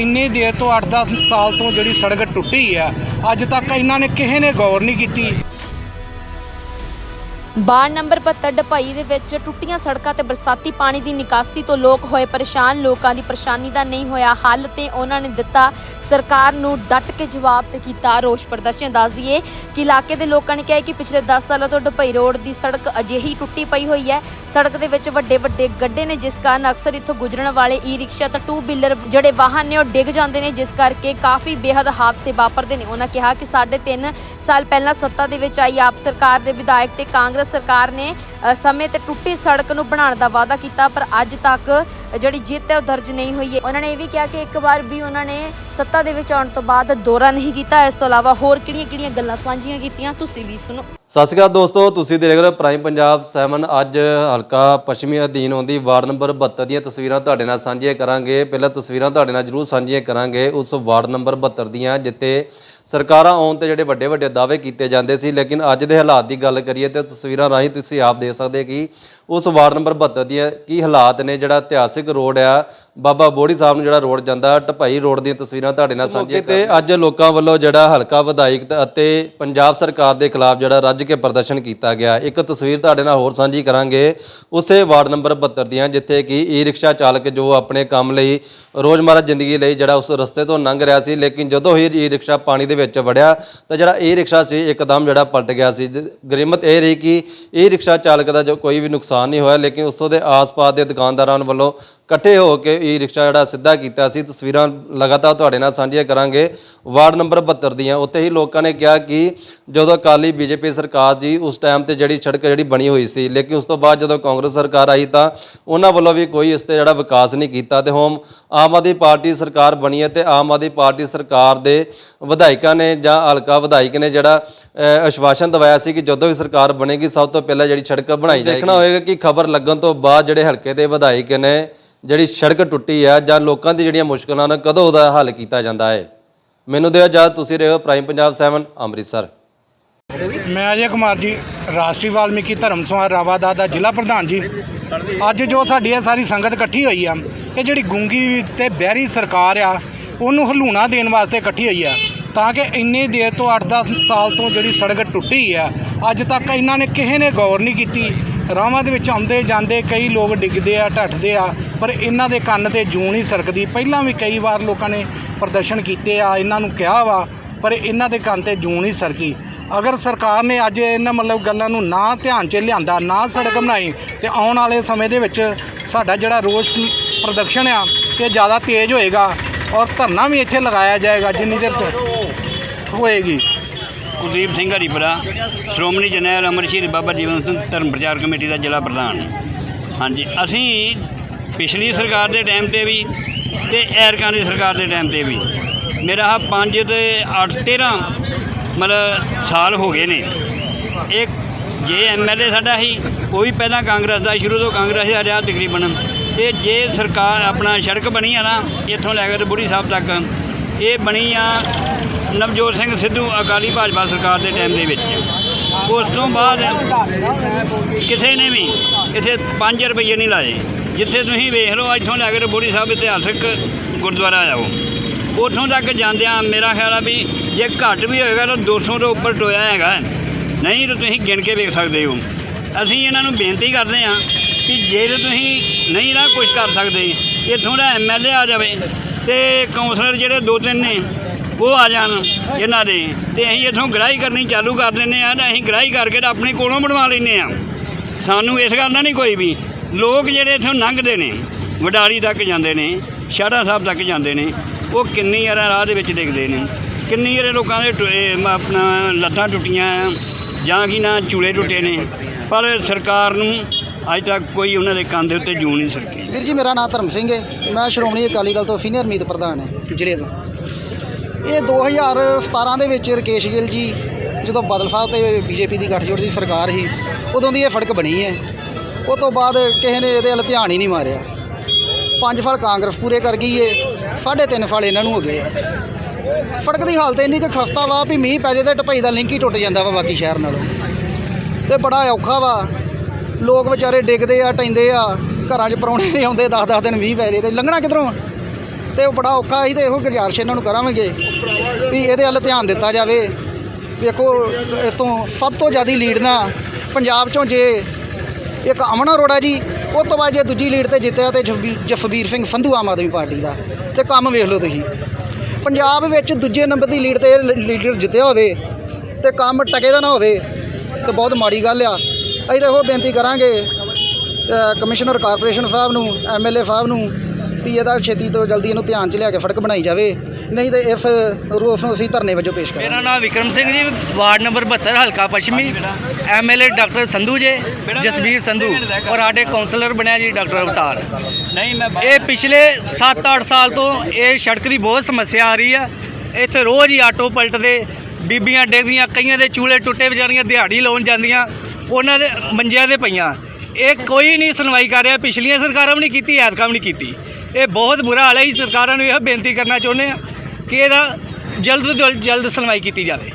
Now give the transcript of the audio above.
ਇੰਨੀ ਦੇਰ ਤੋਂ 8-10 ਸਾਲ ਤੋਂ ਜਿਹੜੀ ਸੜਕ ਟੁੱਟੀ ਆ, ਅੱਜ ਤੱਕ ਇਹਨਾਂ ਨੇ ਕਿਸੇ ਨੇ ਗੌਰ ਨਹੀਂ ਕੀਤੀ। ਵਾਰਡ ਨੰਬਰ 72 ਢਪਾਈ ਦੇ ਵਿੱਚ ਟੁੱਟੀਆਂ ਸੜਕਾਂ ਤੇ ਬਰਸਾਤੀ ਪਾਣੀ ਦੀ ਨਿਕਾਸੀ ਤੋਂ ਲੋਕ ਹੋਏ ਪਰੇਸ਼ਾਨ। ਲੋਕਾਂ ਦੀ ਪਰੇਸ਼ਾਨੀ ਦਾ ਨਹੀਂ ਹੋਇਆ ਹੱਲ ਤੇ ਉਹਨਾਂ ਨੇ ਦਿੱਤਾ ਸਰਕਾਰ ਨੂੰ ਡਟ ਕੇ ਜਵਾਬ ਤੇ ਕੀਤਾ ਰੋਸ ਪ੍ਰਦਰਸ਼ਨ। ਦੱਸ ਦਈਏ ਕਿ ਇਲਾਕੇ ਦੇ ਲੋਕਾਂ ਨੇ ਕਿਹਾ ਕਿ ਪਿਛਲੇ 10 ਸਾਲਾਂ ਤੋਂ ਢਪਾਈ ਰੋਡ ਦੀ ਸੜਕ ਅਜਿਹੀ ਟੁੱਟੀ ਪਈ ਹੋਈ ਹੈ। ਸੜਕ ਦੇ ਵਿੱਚ ਵੱਡੇ ਵੱਡੇ ਗੱਡੇ ਨੇ, ਜਿਸ ਕਾਰਨ ਅਕਸਰ ਇੱਥੋਂ ਗੁਜ਼ਰਨ ਵਾਲੇ ਈ ਰਿਕਸ਼ਾ ਤੇ ਟੂ ਵੀਲਰ ਜਿਹੜੇ ਵਾਹਨ ਨੇ ਉਹ ਡਿੱਗ ਜਾਂਦੇ ਨੇ, ਜਿਸ ਕਰਕੇ ਕਾਫੀ ਬੇਹੱਦ ਹਾਦਸੇ ਵਾਪਰਦੇ ਨੇ। ਉਹਨਾਂ ਕਿਹਾ ਕਿ ਸਾਢੇ ਤਿੰਨ ਸਾਲ ਪਹਿਲਾਂ ਸੱਤਾ ਦੇ ਵਿੱਚ ਆਈ ਆਪ ਸਰਕਾਰ ਦੇ ਵਿਧਾਇਕ ਤੇ ਕਾਂਗਰਸ ਸਰਕਾਰ ਨੇ ਸਮੇਂ ਤੇ ਟੁੱਟੀ ਸੜਕ ਨੂੰ ਬਣਾਉਣ ਦਾ ਵਾਅਦਾ ਕੀਤਾ, ਪਰ ਅੱਜ ਤੱਕ ਜਿਹੜੀ ਜਿੱਤ ਹੈ ਉਹ ਦਰਜ ਨਹੀਂ ਹੋਈ ਹੈ। ਉਹਨਾਂ ਨੇ ਇਹ ਵੀ ਕਿਹਾ ਕਿ ਇੱਕ ਵਾਰ ਵੀ ਉਹਨਾਂ ਨੇ ਸੱਤਾ ਦੇ ਵਿੱਚ ਆਉਣ ਤੋਂ ਬਾਅਦ ਦੌਰਾ ਨਹੀਂ ਕੀਤਾ। ਇਸ ਤੋਂ ਇਲਾਵਾ ਹੋਰ ਕਿਹੜੀਆਂ-ਕਿਹੜੀਆਂ ਗੱਲਾਂ ਸਾਂਝੀਆਂ ਕੀਤੀਆਂ, ਤੁਸੀਂ ਵੀ ਸੁਣੋ। ਸਤਿ ਸ਼੍ਰੀ ਅਕਾਲ ਦੋਸਤੋ, ਤੁਸੀਂ ਦੇਖ ਰਹੇ ਹੋ ਪ੍ਰਾਈਮ ਪੰਜਾਬ 7 ਅੱਜ ਹਲਕਾ ਪੱਛਮੀ ਅਧੀਨ ਆਉਂਦੀ ਵਾਰਡ ਨੰਬਰ 72 ਦੀਆਂ ਤਸਵੀਰਾਂ ਤੁਹਾਡੇ ਨਾਲ ਸਾਂਝੀਆਂ ਕਰਾਂਗੇ। ਪਹਿਲਾਂ ਤਸਵੀਰਾਂ ਤੁਹਾਡੇ ਨਾਲ ਜਰੂਰ ਸਾਂਝੀਆਂ ਕਰਾਂਗੇ। ਉਸ ਵਾਰਡ ਨੰਬਰ 72 ਦੀਆਂ, ਜਿੱਥੇ ਸਰਕਾਰਾਂ ਆਉਣ ਤੇ ਜਿਹੜੇ ਵੱਡੇ ਵੱਡੇ ਦਾਅਵੇ ਕੀਤੇ ਜਾਂਦੇ ਸੀ, ਲੇਕਿਨ ਅੱਜ ਦੇ ਹਾਲਾਤ ਦੀ ਗੱਲ ਕਰੀਏ ਤੇ ਤਸਵੀਰਾਂ ਰਾਹੀਂ ਤੁਸੀਂ ਆਪ ਦੇਖ ਸਕਦੇ ਕਿ ਉਸ ਵਾਰਡ ਨੰਬਰ 72 ਦੀਆਂ ਕੀ ਹਾਲਾਤ ਨੇ, ਜਿਹੜਾ ਇਤਿਹਾਸਿਕ ਰੋਡ ਆ ਬਾਬਾ ਬੋੜੀ ਸਾਹਿਬ ਨੂੰ ਜਿਹੜਾ ਰੋਡ ਜਾਂਦਾ ਢਪਾਈ ਰੋਡ ਦੀਆਂ ਤਸਵੀਰਾਂ ਤੁਹਾਡੇ ਨਾਲ ਸਾਂਝੀਆਂ ਤੇ ਅੱਜ ਲੋਕਾਂ ਵੱਲੋਂ ਜਿਹੜਾ ਹਲਕਾ ਵਿਧਾਇਕ ਅਤੇ ਪੰਜਾਬ ਸਰਕਾਰ ਦੇ ਖਿਲਾਫ ਜਿਹੜਾ ਰੱਜ ਕੇ ਪ੍ਰਦਰਸ਼ਨ ਕੀਤਾ ਗਿਆ ਇੱਕ ਤਸਵੀਰ ਤੁਹਾਡੇ ਨਾਲ ਹੋਰ ਸਾਂਝੀ ਕਰਾਂਗੇ। ਉਸੇ ਵਾਰਡ ਨੰਬਰ 72 ਦੀਆਂ ਜਿੱਥੇ ਕਿ ਈ ਰਿਕਸ਼ਾ ਚਾਲਕ ਜੋ ਆਪਣੇ ਕੰਮ ਲਈ ਰੋਜ਼ਮਰਰਾ ਜ਼ਿੰਦਗੀ ਲਈ ਜਿਹੜਾ ਉਸ ਰਸਤੇ ਤੋਂ ਲੰਘ ਰਿਹਾ ਸੀ ਲੇਕਿਨ ਜਦੋਂ ਹੀ ਈ ਰਿਕਸ਼ਾ ਪਾਣੀ ਦੇ ਵਿੱਚ ਵੜਿਆ ਤਾਂ ਜਿਹੜਾ ਈ ਰਿਕਸ਼ਾ ਸੀ ਇੱਕਦਮ ਜਿਹੜਾ ਪਲਟ ਗਿਆ ਸੀ। ਗਰਿਮਤ ਇਹ ਰਹੀ ਕਿ ਈ ਰਿਕਸ਼ਾ ਚਾਲਕ ਦਾ ਜੋ ਕੋਈ ਵੀ ਨੁਕਸਾਨ ਨਹੀਂ ਹੋਇਆ ਲੇਕਿਨ ਉਸ ਦੇ ਆਸ-ਪਾਸ ਦੇ ਦੁਕਾਨਦਾਰਾਂ ਵੱਲੋਂ ਇਕੱਠੇ ਹੋ ਕੇ ਈ ਰਿਕਸ਼ਾ ਜਿਹੜਾ ਸਿੱਧਾ ਕੀਤਾ ਸੀ, ਤਸਵੀਰਾਂ ਲਗਾਤਾਰ ਤੁਹਾਡੇ ਨਾਲ ਸਾਂਝੀਆਂ ਕਰਾਂਗੇ। ਵਾਰਡ ਨੰਬਰ 72 ਦੀਆਂ। ਉੱਥੇ ਹੀ ਲੋਕਾਂ ਨੇ ਕਿਹਾ ਕਿ ਜਦੋਂ ਅਕਾਲੀ ਬੀਜੇਪੀ ਸਰਕਾਰ ਜੀ ਉਸ ਟਾਈਮ ਤੇ ਜਿਹੜੀ ਸੜਕ ਜਿਹੜੀ ਬਣੀ ਹੋਈ ਸੀ, ਲੇਕਿਨ ਉਸ ਤੋਂ ਬਾਅਦ ਜਦੋਂ ਕਾਂਗਰਸ ਸਰਕਾਰ ਆਈ ਤਾਂ ਉਹਨਾਂ ਵੱਲੋਂ ਵੀ ਕੋਈ ਇਸ ਤੇ ਜਿਹੜਾ ਵਿਕਾਸ ਨਹੀਂ ਕੀਤਾ ਤੇ ਹੁਣ ਆਮ ਆਦਮੀ ਪਾਰਟੀ ਸਰਕਾਰ ਬਣੀ ਹੈ ਤੇ ਆਮ ਆਦਮੀ ਪਾਰਟੀ ਸਰਕਾਰ ਦੇ ਵਿਧਾਇਕਾਂ ਨੇ ਜਾਂ ਹਲਕਾ ਵਿਧਾਇਕ ਨੇ ਜਿਹੜਾ ਅਸ਼ਵਾਸਨ ਆਸ਼ਵਾਸਨ ਦਵਾਇਆ ਸੀ ਕਿ ਜਦੋਂ ਵੀ ਸਰਕਾਰ ਬਣੇਗੀ, ਸਭ ਤੋਂ ਪਹਿਲਾਂ ਜਿਹੜੀ ਸੜਕ ਬਣਾਈ ਜਾਏਗੀ। ਦੇਖਣਾ ਹੋਏਗਾ ਕਿ ਖਬਰ ਲੱਗਣ ਤੋਂ ਬਾਅਦ ਜਿਹੜੇ ਹਲਕੇ ਦੇ ਵਿਧਾਇਕ ਨੇ ਜਿਹੜੀ ਸੜਕ ਟੁੱਟੀ ਆ ਜਾਂ ਲੋਕਾਂ ਦੀ ਜਿਹੜੀਆਂ ਮੁਸ਼ਕਲਾਂ ਨੇ, ਕਦੋਂ ਉਹਦਾ ਹੱਲ ਕੀਤਾ ਜਾਂਦਾ ਹੈ ਮੈਨੂੰ ਦਿਓ ਜਦ ਤੁਸੀਂ ਰਹੇ ਹੋ ਪ੍ਰਾਈਮ ਪੰਜਾਬ 7 ਅੰਮ੍ਰਿਤਸਰ। ਮੈਂ ਅਜੇ ਕੁਮਾਰ ਜੀ, ਰਾਸ਼ਟਰੀ ਵਾਲਮੀਕੀ ਧਰਮ ਸਮਾਜ ਰਾਵਾਦਾ ਦਾ ਜ਼ਿਲ੍ਹਾ ਪ੍ਰਧਾਨ ਜੀ। ਅੱਜ ਜੋ ਸਾਡੀ ਇਹ ਸਾਰੀ ਸੰਗਤ ਇਕੱਠੀ ਹੋਈ ਆ, ਇਹ ਜਿਹੜੀ ਗੂੰਗੀ ਤੇ ਬਹਿਰੀ ਸਰਕਾਰ ਆ, ਉਹਨੂੰ ਹਲੂਣਾ ਦੇਣ ਵਾਸਤੇ ਇਕੱਠੀ ਹੋਈ ਆ। ਤਾਂ ਕਿ ਇੰਨੀ ਦੇਰ ਤੋਂ 8-10 ਸਾਲ ਤੋਂ ਜਿਹੜੀ ਸੜਕ ਟੁੱਟੀ ਆ, ਅੱਜ ਤੱਕ ਇਹਨਾਂ ਨੇ ਕਿਸੇ ਨੇ ਗੌਰ ਨਹੀਂ ਕੀਤੀ। ਰਾਵਾਂ ਦੇ ਵਿੱਚ ਆਉਂਦੇ ਜਾਂਦੇ ਕਈ ਲੋਕ ਡਿੱਗਦੇ ਆ, ਢੱਠਦੇ ਆ ਪਰ ਇਹਨਾਂ ਦੇ ਕੰਨ ਤੇ ਜੂੰ ਨਹੀਂ ਸਰਕਦੀ। ਪਹਿਲਾਂ ਵੀ ਕਈ ਵਾਰ ਲੋਕਾਂ ਨੇ ਪ੍ਰਦਰਸ਼ਨ ਕੀਤੇ ਆ, ਇਹਨਾਂ ਨੂੰ ਕਿਹਾ ਵਾ, ਪਰ ਇਹਨਾਂ ਦੇ ਕੰਨ ਤੇ ਜੂੰ ਨਹੀਂ ਸਰਕੀ। ਅਗਰ ਸਰਕਾਰ ਨੇ ਅੱਜ ਇਹਨਾਂ ਮਤਲਬ ਗੱਲਾਂ ਨੂੰ ਨਾ ਧਿਆਨ 'ਚ ਲਿਆਂਦਾ, ਨਾ ਸੜਕ ਬਣਾਈ, ਤੇ ਆਉਣ ਵਾਲੇ ਸਮੇਂ ਦੇ ਵਿੱਚ ਸਾਡਾ ਜਿਹੜਾ ਰੋਸ ਪ੍ਰਦਰਸ਼ਨ ਆ, ਤੇ ਜ਼ਿਆਦਾ ਤੇਜ਼ ਹੋਏਗਾ ਔਰ ਧਰਨਾ ਵੀ ਇੱਥੇ ਲਗਾਇਆ ਜਾਏਗਾ ਜਿੰਨੀ ਦੇਰ ਹੋਏਗੀ। ਕੁਲਦੀਪ ਸਿੰਘ ਹਰੀਪੁਰਾ, ਸ਼੍ਰੋਮਣੀ ਜਰਨੈਲ ਅਮਰ ਸ਼ਹੀਦ ਬਾਬਾ ਜੀਵਨ ਸਿੰਘ ਧਰਮ ਪ੍ਰਚਾਰ ਕਮੇਟੀ ਦਾ ਜ਼ਿਲ੍ਹਾ ਪ੍ਰਧਾਨ। ਹਾਂਜੀ, ਅਸੀਂ ਪਿਛਲੀ ਸਰਕਾਰ ਦੇ ਟਾਈਮ ਤੇ ਵੀ ਤੇ ਐਰਕਾਂ ਦੀ ਸਰਕਾਰ ਦੇ ਟਾਈਮ ਤੇ ਵੀ। ਮੇਰਾ ਆਹ 5 ਤੇ 8 13 ਮਤਲਬ ਸਾਲ ਹੋ ਗਏ ਨੇ। ਇਹ ਜੇ ਐਮਐਲਏ ਸਾਡਾ ਸੀ, ਉਹ ਵੀ ਪਹਿਲਾਂ ਕਾਂਗਰਸ ਦਾ ਸ਼ੁਰੂ ਤੋਂ ਕਾਂਗਰਸ ਦਾ ਰਿਹਾ ਤਕਰੀਬਨ। ਤੇ ਜੇ ਸਰਕਾਰ ਆਪਣਾ ਸੜਕ ਬਣੀ ਆ ਨਾ, ਇੱਥੋਂ ਲੈ ਕੇ ਬੁੜੀ ਸਾਹਿਬ ਤੱਕ, ਇਹ ਬਣੀ ਆ ਨਵਜੋਤ ਸਿੰਘ ਸਿੱਧੂ, ਅਕਾਲੀ ਭਾਜਪਾ ਸਰਕਾਰ ਦੇ ਟਾਈਮ ਦੇ ਵਿੱਚ। ਉਸ ਤੋਂ ਬਾਅਦ ਕਿਸੇ ਨੇ ਵੀ ਇੱਥੇ 5 ਰੁਪਏ ਨਹੀਂ ਲਾਏ। ਜਿੱਥੇ ਤੁਸੀਂ ਵੇਖ ਲਓ, ਇੱਥੋਂ ਲੈ ਕੇ ਬੁੜੀ ਸਾਹਿਬ ਇਤਿਹਾਸਕ ਗੁਰਦੁਆਰਾ ਆ ਉਹ ਉੱਥੋਂ ਤੱਕ ਜਾਂਦਿਆਂ ਮੇਰਾ ਖਿਆਲ ਆ ਵੀ ਜੇ ਘੱਟ ਵੀ ਹੋਏਗਾ ਤਾਂ 200 ਤੋਂ ਉੱਪਰ ਟੋਇਆ ਹੈਗਾ। ਨਹੀਂ ਤਾਂ ਤੁਸੀਂ ਗਿਣ ਕੇ ਵੇਖ ਸਕਦੇ ਹੋ। ਅਸੀਂ ਇਹਨਾਂ ਨੂੰ ਬੇਨਤੀ ਕਰਦੇ ਹਾਂ ਕਿ ਜੇ ਤੁਸੀਂ ਨਹੀਂ ਨਾ ਕੁਝ ਕਰ ਸਕਦੇ, ਇੱਥੋਂ ਦਾ ਐਮਐਲਏ ਆ ਜਾਵੇ ਤੇ ਕਾਉਂਸਲਰ ਜਿਹੜੇ ਦੋ ਤਿੰਨ ਨੇ, ਉਹ ਆ ਜਾਣ ਇਹਨਾਂ ਦੇ। ਤੇ ਅਸੀਂ ਇੱਥੋਂ ਗ੍ਰਾਹੀ ਕਰਨੀ ਚਾਲੂ ਕਰ ਦਿੰਦੇ ਆ ਤੇ ਅਸੀਂ ਗ੍ਰਾਹੀ ਕਰਕੇ ਤਾਂ ਆਪਣੇ ਕੋਲੋਂ ਬਣਵਾ ਲੈਂਦੇ ਆ ਸਾਨੂੰ ਇਸ ਗੱਲ ਦਾ ਨਹੀਂ ਕੋਈ ਵੀ ਲੋਕ ਜਿਹੜੇ ਇੱਥੋਂ ਲੰਘਦੇ ਨੇ, ਵਡਾਲੀ ਤੱਕ ਜਾਂਦੇ ਨੇ ਸ਼ਾਹੜਾ ਸਾਹਿਬ ਤੱਕ ਜਾਂਦੇ ਨੇ, ਉਹ ਕਿੰਨੀ ਯਾਰਾਂ ਰਾਹ ਦੇ ਵਿੱਚ ਡਿੱਗਦੇ ਨੇ, ਕਿੰਨੀ ਵਾਰ ਲੋਕਾਂ ਦੇ ਟੁ- ਆਪਣਾ ਲੱਤਾਂ ਟੁੱਟੀਆਂ, ਜਾਂ ਕਿ ਨਾ ਚੂਲੇ ਟੁੱਟੇ ਨੇ, ਪਰ ਸਰਕਾਰ ਨੂੰ ਅੱਜ ਤੱਕ ਕੋਈ ਉਹਨਾਂ ਦੇ ਕੰਨ ਦੇ ਉੱਤੇ ਜੂ ਨਹੀਂ ਸਰਕੀ। ਵੀਰ ਜੀ, ਮੇਰਾ ਨਾਮ ਧਰਮ ਸਿੰਘ ਹੈ। ਮੈਂ ਸ਼੍ਰੋਮਣੀ ਅਕਾਲੀ ਦਲ ਤੋਂ ਸੀਨੀਅਰ ਮੀਤ ਪ੍ਰਧਾਨ ਹੈ, ਜ਼ਿਲ੍ਹੇ ਤੋਂ ਇਹ 2017 ਦੇ ਵਿੱਚ ਰਕੇਸ਼ ਗਿੱਲ ਜੀ, ਜਦੋਂ ਬਾਦਲ ਸਾਹਿਬ ਤੇ ਬੀਜੇਪੀ ਦੀ ਗੱਠਜੋੜ ਦੀ ਸਰਕਾਰ ਸੀ, ਉਦੋਂ ਦੀ ਇਹ ਫੜਕ ਬਣੀ ਹੈ। ਉਹ ਤੋਂ ਬਾਅਦ ਕਿਸੇ ਨੇ ਇਹਦੇ ਵੱਲ ਧਿਆਨ ਹੀ ਨਹੀਂ ਮਾਰਿਆ। ਪੰਜ ਫਲ ਕਾਂਗਰਸ ਪੂਰੇ ਕਰ ਗਈ ਏ, ਸਾਢੇ ਤਿੰਨ ਫਲ ਇਹਨਾਂ ਨੂੰ ਹੋ ਗਏ ਆ। ਸੜਕ ਦੀ ਹਾਲਤ ਇੰਨੀ ਕੁ ਖਸਤਾ ਵਾ ਵੀ ਮੀਂਹ ਪੈ ਜੇ ਤੇ ਢਪਈ ਦਾ ਲਿੰਕ ਹੀ ਟੁੱਟ ਜਾਂਦਾ ਵਾ ਬਾਕੀ ਸ਼ਹਿਰ ਨਾਲੋਂ। ਤੇ ਬੜਾ ਔਖਾ ਵਾ। ਲੋਕ ਵਿਚਾਰੇ ਡਿੱਗਦੇ ਆ ਟੈਂਦੇ ਆ, ਘਰਾਂ 'ਚ ਪਰੌਣੇ ਨਹੀਂ ਆਉਂਦੇ 10-10 ਦਿਨ ਮੀਂਹ ਪੈ ਜੇ ਤੇ ਲੰਘਣਾ ਕਿੱਧਰੋਂ ਆ? ਤੇ ਉਹ ਬੜਾ ਔਖਾ ਸੀ ਤੇ ਇਹੋ ਗੁਜ਼ਾਰਿਸ਼ ਇਹਨਾਂ ਨੂੰ ਕਰਾਂਗੇ ਵੀ ਇਹਦੇ ਵੱਲ ਧਿਆਨ ਦਿੱਤਾ ਜਾਵੇ। ਵੇਖੋ ਇਹ ਸਭ ਤੋਂ ਜ਼ਿਆਦਾ ਲੀਡ ਨਾ ਪੰਜਾਬ ਚੋਂ ਜੇ ਇੱਕ ਅਮਨ ਅਰੋੜਾ ਜੀ, ਉਹ ਤੋਂ ਬਾਅਦ ਜੇ ਦੂਜੀ ਲੀਡ ਤੇ ਜਿੱਤਿਆ ਤੇ ਜਸਬੀ- ਜਸਵੀਰ ਸਿੰਘ ਸੰਧੂ ਆਮ ਆਦਮੀ ਪਾਰਟੀ ਦਾ। ਤੇ ਕੰਮ ਵੇਖ ਲਓ ਤੁਸੀਂ। ਪੰਜਾਬ ਵਿੱਚ ਦੂਜੇ ਨੰਬਰ ਦੀ ਲੀਡ ਤੇ ਲ- ਲੀਡਰ ਜਿੱਤਿਆ ਹੋਵੇ ਤੇ ਕੰਮ ਟਕੇ ਦਾ ਨਾ ਹੋਵੇ, ਤੇ ਬਹੁਤ ਮਾੜੀ ਗੱਲ ਆ। ਅਸੀਂ ਤਾਂ ਇਹੋ ਬੇਨਤੀ ਕਰਾਂਗੇ ਕਮਿਸ਼ਨਰ ਕਾਰਪੋਰੇਸ਼ਨ ਸਾਹਿਬ ਨੂੰ ਐਮਐਲਏ ਸਾਹਿਬ ਨੂੰ ਵੀ ਇਹਦਾ ਛੇਤੀ ਤੋਂ ਜਲਦੀ ਇਹਨੂੰ ਧਿਆਨ 'ਚ ਲਿਆ ਕੇ ਫੜਕ ਬਣਾਈ ਜਾਵੇ। ਨਹੀਂ ਤੇ ਇਸ ਰੋਸ ਨੂੰ ਅਸੀਂ ਧਰਨੇ ਵਜੋਂ ਪੇਸ਼ ਕਰਾਂਗੇ। ਮੇਰਾ ਨਾਮ ਵਿਕਰਮ ਸਿੰਘ ਜੀ ਵਾਰਡ ਨੰਬਰ 72 ਹਲਕਾ ਪੱਛਮੀ। ਐਮਐਲਏ ਡਾਕਟਰ ਸੰਧੂ ਜੇ ਜਸਬੀਰ ਸੰਧੂ ਔਰ ਸਾਡੇ ਕਾਉਂਸਲਰ ਬਣਿਆ ਜੀ ਡਾਕਟਰ ਅਵਤਾਰ। ਨਹੀਂ ਮੈਂ ਇਹ ਪਿਛਲੇ 7-8 ਸਾਲ ਤੋਂ ਇਹ ਸੜਕ ਦੀ ਬਹੁਤ ਸਮੱਸਿਆ ਆ ਰਹੀ ਆ। ਇੱਥੇ ਰੋਜ਼ ਹੀ ਆਟੋ ਪਲਟਦੇ ਬੀਬੀਆਂ ਡੇਗਦੀਆਂ ਕਈਆਂ ਦੇ ਚੂਲੇ ਟੁੱਟੇ ਵਿਚਾਰੀਆਂ ਦਿਹਾੜੀ ਲਾਉਣ ਜਾਂਦੀਆਂ ਉਹਨਾਂ ਦੇ ਮੰਜਿਆਂ ਦੇ ਪਈਆਂ। ਇਹ ਕੋਈ ਨਹੀਂ ਸੁਣਵਾਈ ਕਰ ਰਿਹਾ ਪਿਛਲੀਆਂ ਸਰਕਾਰਾਂ ਵੀ ਨਹੀਂ ਕੀਤੀ ਐਤਕਾਂ ਵੀ ਨਹੀਂ ਕੀਤੀ। ਇਹ ਬਹੁਤ ਬੁਰਾ ਹਾਲ ਹੈ। ਜੀ ਸਰਕਾਰਾਂ ਨੂੰ ਇਹ ਬੇਨਤੀ ਕਰਨਾ ਚਾਹੁੰਦੇ ਆ ਕਿ ਇਹਦਾ ਜਲਦ ਤੋਂ ਜਲਦ ਸੁਣਵਾਈ ਕੀਤੀ ਜਾਵੇ।